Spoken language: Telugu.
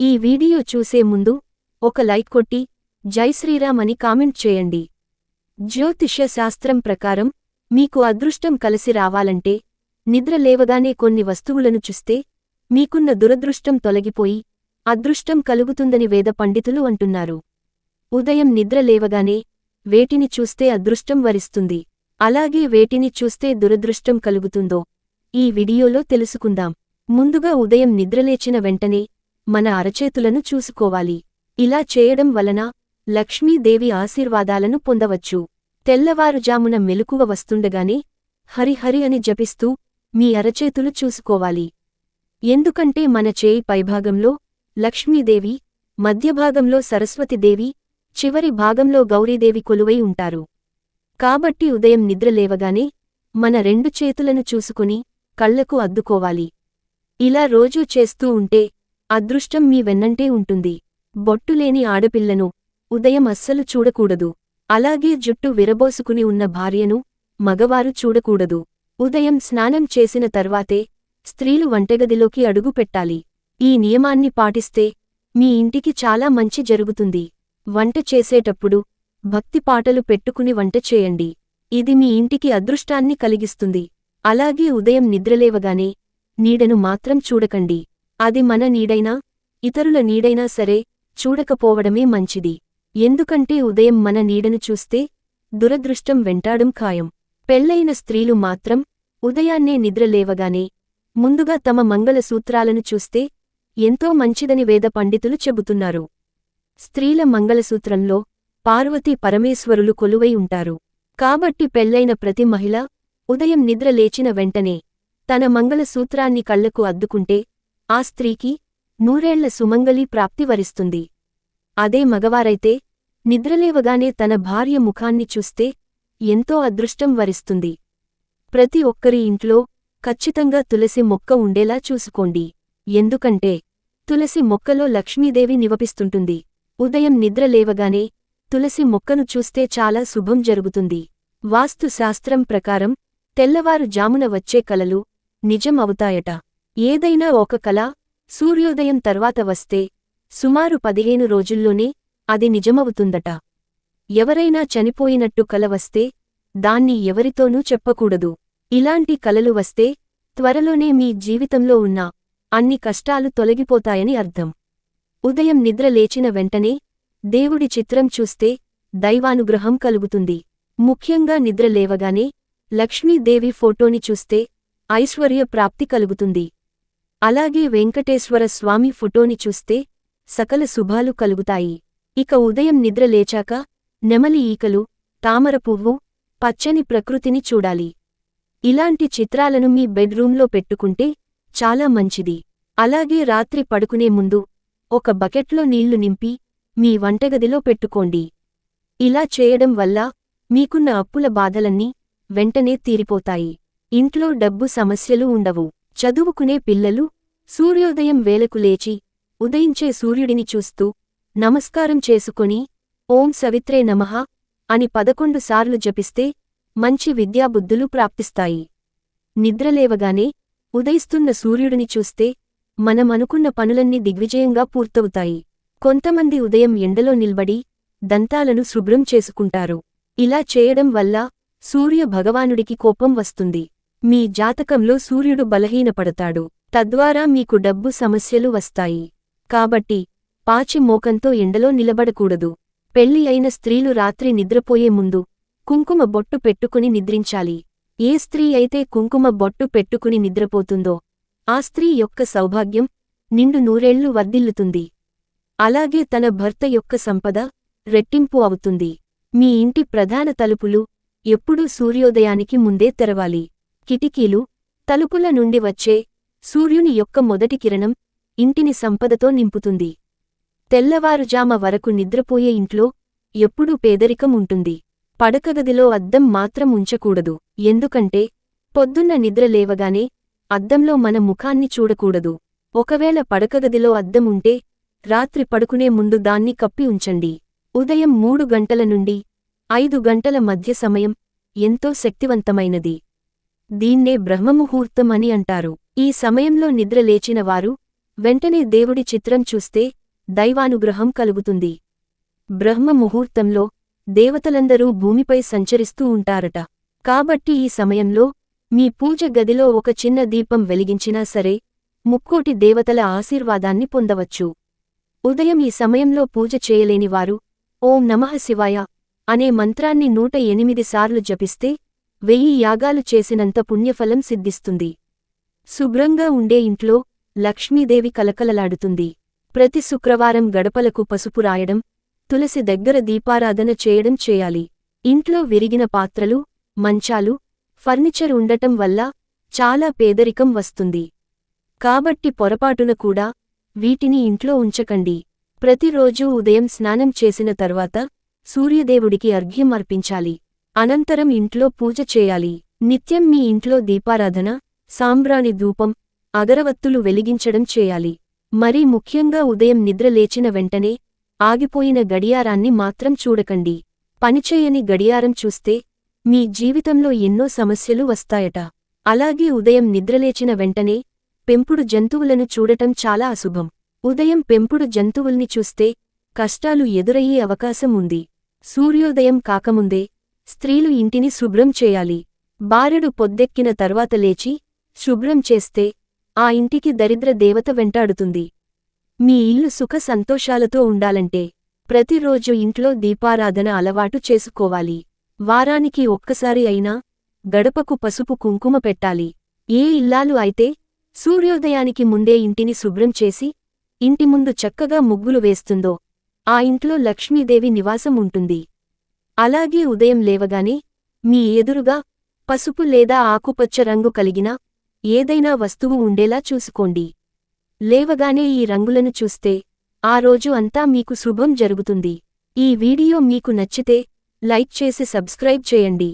ఈ వీడియో చూసే ముందు ఒక లైక్ కొట్టి జై శ్రీరామ్ అని కామెంట్ చేయండి. జ్యోతిష్య శాస్త్రం ప్రకారం మీకు అదృష్టం కలిసి రావాలంటే నిద్ర లేవగానే కొన్ని వస్తువులను చూస్తే మీకున్న దురదృష్టం తొలగిపోయి అదృష్టం కలుగుతుందని వేద పండితులు అంటున్నారు. ఉదయం నిద్ర లేవగానే వేటిని చూస్తే అదృష్టం వరిస్తుంది. అలాగే వేటిని చూస్తే దురదృష్టం కలుగుతుందో ఈ వీడియోలో తెలుసుకుందాం. ముందుగా ఉదయం నిద్రలేచిన వెంటనే మన అరచేతులను చూసుకోవాలి. ఇలా చేయడం వలన లక్ష్మీదేవి ఆశీర్వాదాలను పొందవచ్చు. తెల్లవారుజామున మెలకువ వస్తుండగానే హరిహరి అని జపిస్తూ మీ అరచేతులు చూసుకోవాలి. ఎందుకంటే మన చేయి పైభాగంలో లక్ష్మీదేవి మధ్యభాగంలో సరస్వతిదేవి చివరి భాగంలో గౌరీదేవి కొలువై ఉంటారు. కాబట్టి ఉదయం నిద్రలేవగానే మన రెండు చేతులను చూసుకుని కళ్ళకు అద్దుకోవాలి. ఇలా రోజూ చేస్తూ ఉంటే అదృష్టం మీ వెన్నంటే ఉంటుంది. బొట్టులేని ఆడపిల్లను ఉదయం అస్సలు చూడకూడదు. అలాగే జుట్టు విరబోసుకుని ఉన్న భార్యను మగవారు చూడకూడదు. ఉదయం స్నానం చేసిన తర్వాతే స్త్రీలు వంటగదిలోకి అడుగు పెట్టాలి. ఈ నియమాన్ని పాటిస్తే మీ ఇంటికి చాలా మంచి జరుగుతుంది. వంట చేసేటప్పుడు భక్తి పాటలు పెట్టుకుని వంట చేయండి. ఇది మీ ఇంటికి అదృష్టాన్ని కలిగిస్తుంది. అలాగే ఉదయం నిద్రలేవగానే నీడను మాత్రం చూడకండి. అది మన నీడైనా ఇతరుల నీడైనా సరే చూడకపోవడమే మంచిది. ఎందుకంటే ఉదయం మన నీడను చూస్తే దురదృష్టం వెంటాడం ఖాయం. పెళ్ళైన స్త్రీలు మాత్రం ఉదయాన్నే నిద్రలేవగానే ముందుగా తమ మంగళసూత్రాలను చూస్తే ఎంతో మంచిదని వేద పండితులు చెబుతున్నారు. స్త్రీల మంగళసూత్రంలో పార్వతీ పరమేశ్వరులు కొలువై ఉంటారు. కాబట్టి పెళ్ళైన ప్రతి మహిళ ఉదయం నిద్ర లేచిన వెంటనే తన మంగళసూత్రాన్ని కళ్ళకు అద్దుకుంటే ఆ స్త్రీకి నూరేళ్ళ సుమంగళీ ప్రాప్తి వరిస్తుంది. అదే మగవారైతే నిద్రలేవగానే తన భార్య ముఖాన్ని చూస్తే ఎంతో అదృష్టం వరిస్తుంది. ప్రతి ఒక్కరి ఇంట్లో ఖచ్చితంగా తులసి మొక్క ఉండేలా చూసుకోండి. ఎందుకంటే తులసి మొక్కలో లక్ష్మీదేవి నివపిస్తుంటుంది. ఉదయం నిద్రలేవగానే తులసి మొక్కను చూస్తే చాలా శుభం జరుగుతుంది. వాస్తుశాస్త్రం ప్రకారం తెల్లవారు జామున వచ్చే కలలు నిజం అవుతాయట ఏదైనా ఒక కల సూర్యోదయం తర్వాత వస్తే సుమారు పదిహేను రోజుల్లోనే అది నిజమవుతుందట. ఎవరైనా చనిపోయినట్టు కల వస్తే దాన్ని ఎవరితోనూ చెప్పకూడదు. ఇలాంటి కలలు వస్తే త్వరలోనే మీ జీవితంలో ఉన్న అన్ని కష్టాలు తొలగిపోతాయని అర్థం. ఉదయం నిద్ర లేచిన వెంటనే దేవుడి చిత్రం చూస్తే దైవానుగ్రహం కలుగుతుంది. ముఖ్యంగా నిద్ర లేవగానే లక్ష్మీదేవి ఫోటోని చూస్తే ఐశ్వర్య ప్రాప్తి కలుగుతుంది. అలాగే వెంకటేశ్వర స్వామి ఫోటోని చూస్తే సకల శుభాలు కలుగుతాయి. ఇక ఉదయం నిద్ర లేచాక నెమలి ఈకలు తామర పువ్వు పచ్చని ప్రకృతిని చూడాలి. ఇలాంటి చిత్రాలను మీ బెడ్రూంలో పెట్టుకుంటే చాలా మంచిది. అలాగే రాత్రి పడుకునే ముందు ఒక బకెట్లో నీళ్ళు నింపి మీ వంటగదిలో పెట్టుకోండి. ఇలా చేయడం వల్ల మీకున్న అప్పుల బాధలన్నీ వెంటనే తీరిపోతాయి. ఇంట్లో డబ్బు సమస్యలు ఉండవు. చదువుకునే పిల్లలు సూర్యోదయం వేలకు లేచి ఉదయించే సూర్యుడిని చూస్తూ నమస్కారం చేసుకొని ఓం సవిత్రే నమః అని పదకొండు సార్లు జపిస్తే మంచి విద్యాబుద్ధులు ప్రాప్తిస్తాయి. నిద్రలేవగానే ఉదయిస్తున్న సూర్యుడిని చూస్తే మనమనుకున్న పనులన్నీ దిగ్విజయంగా పూర్తవుతాయి. కొంతమంది ఉదయం ఎండలో నిల్బడి దంతాలను శుభ్రం చేసుకుంటారు. ఇలా చేయడం వల్ల సూర్య భగవానుడికి కోపం వస్తుంది. మీ జాతకంలో సూర్యుడు బలహీనపడతాడు తద్వారా మీకు డబ్బు సమస్యలు వస్తాయి. కాబట్టి పాచి మోకంతో ఎండలో నిలబడకూడదు. పెళ్ళి అయిన స్త్రీలు రాత్రి నిద్రపోయే ముందు కుంకుమ బొట్టు పెట్టుకుని నిద్రించాలి. ఏ స్త్రీ అయితే కుంకుమ బొట్టు పెట్టుకుని నిద్రపోతుందో ఆ స్త్రీ యొక్క సౌభాగ్యం నిండు నూరేళ్ళు వర్ధిల్లుతుంది. అలాగే తన భర్త యొక్క సంపద రెట్టింపు అవుతుంది. మీ ఇంటి ప్రధాన తలుపులు ఎప్పుడూ సూర్యోదయానికి ముందే తెరవాలి. కిటికీలు తలుపుల నుండి వచ్చే సూర్యుని యొక్క మొదటి కిరణం ఇంటిని సంపదతో నింపుతుంది. తెల్లవారుజామ వరకు నిద్రపోయే ఇంట్లో ఎప్పుడూ పేదరికం ఉంటుంది. పడకగదిలో అద్దం మాత్రం ఉంచకూడదు. ఎందుకంటే పొద్దున్న నిద్ర లేవగానే అద్దంలో మన ముఖాన్ని చూడకూడదు. ఒకవేళ పడకగదిలో అద్దం ఉంటే రాత్రి పడుకునే ముందు దాన్ని కప్పి ఉంచండి. ఉదయం మూడు గంటల నుండి ఐదు గంటల మధ్య సమయం ఎంతో శక్తివంతమైనది. దీన్నే బ్రహ్మముహూర్తం అని అంటారు. ఈ సమయంలో నిద్ర లేచిన వారు వెంటనే దేవుడి చిత్రం చూస్తే దైవానుగ్రహం కలుగుతుంది. బ్రహ్మ ముహూర్తంలో దేవతలందరూ భూమిపై సంచరిస్తూ ఉంటారట. కాబట్టి ఈ సమయంలో మీ పూజ గదిలో ఒక చిన్న దీపం వెలిగించినా సరే ముక్కోటి దేవతల ఆశీర్వాదాన్ని పొందవచ్చు. ఉదయం ఈ సమయంలో పూజ చేయలేనివారు ఓం నమః శివాయ అనే మంత్రాన్ని నూట ఎనిమిది సార్లు జపిస్తే వెయ్యి యాగాలు చేసినంత పుణ్యఫలం సిద్ధిస్తుంది. శుభ్రంగా ఉండే ఇంట్లో లక్ష్మీదేవి కలకలలాడుతుంది. ప్రతి శుక్రవారం గడపలకు పసుపు రాయడం తులసి దగ్గర దీపారాధన చేయడం చేయాలి. ఇంట్లో విరిగిన పాత్రలు మంచాలు ఫర్నిచర్ ఉండటం వల్ల చాలా పేదరికం వస్తుంది. కాబట్టి పొరపాటున కూడా వీటిని ఇంట్లో ఉంచకండి. ప్రతిరోజూ ఉదయం స్నానం చేసిన తర్వాత సూర్యదేవుడికి అర్ఘ్యం అర్పించాలి. అనంతరం ఇంట్లో పూజ చేయాలి. నిత్యం మీ ఇంట్లో దీపారాధన సాంబ్రాణి ధూపం అగరవత్తులు వెలిగించడం చేయాలి. మరీ ముఖ్యంగా ఉదయం నిద్ర లేచిన వెంటనే ఆగిపోయిన గడియారాన్ని మాత్రం చూడకండి. పనిచేయని గడియారం చూస్తే మీ జీవితంలో ఎన్నో సమస్యలు వస్తాయట. అలాగే ఉదయం నిద్రలేచిన వెంటనే పెంపుడు జంతువులను చూడటం చాలా అశుభం. ఉదయం పెంపుడు జంతువుల్ని చూస్తే కష్టాలు ఎదురయ్యే అవకాశం ఉంది. సూర్యోదయం కాకముందే స్త్రీలు ఇంటిని శుభ్రం చేయాలి. బారెడు పొద్దెక్కిన తర్వాత లేచి శుభ్రం చేస్తే ఆ ఇంటికి దరిద్ర దేవత వెంటాడుతుంది. మీ ఇల్లు సుఖ సంతోషాలతో ఉండాలంటే ప్రతిరోజు ఇంట్లో దీపారాధన అలవాటు చేసుకోవాలి. వారానికి ఒక్కసారి అయినా గడపకు పసుపు కుంకుమ పెట్టాలి. ఏ ఇల్లాలు అయితే సూర్యోదయానికి ముందే ఇంటిని శుభ్రం చేసి ఇంటి ముందు చక్కగా ముగ్గులు వేస్తుందో ఆ ఇంట్లో లక్ష్మీదేవి నివాసం ఉంటుంది. అలాగే ఉదయం లేవగానే మీ ఎదురుగా పసుపు లేదా ఆకుపచ్చ రంగు కలిగిన ఏదైనా వస్తువు ఉండేలా చూసుకోండి. లేవగానే ఈ రంగులను చూస్తే ఆ రోజు అంతా మీకు శుభం జరుగుతుంది. ఈ వీడియో మీకు నచ్చితే లైక్ చేసి సబ్స్క్రైబ్ చేయండి.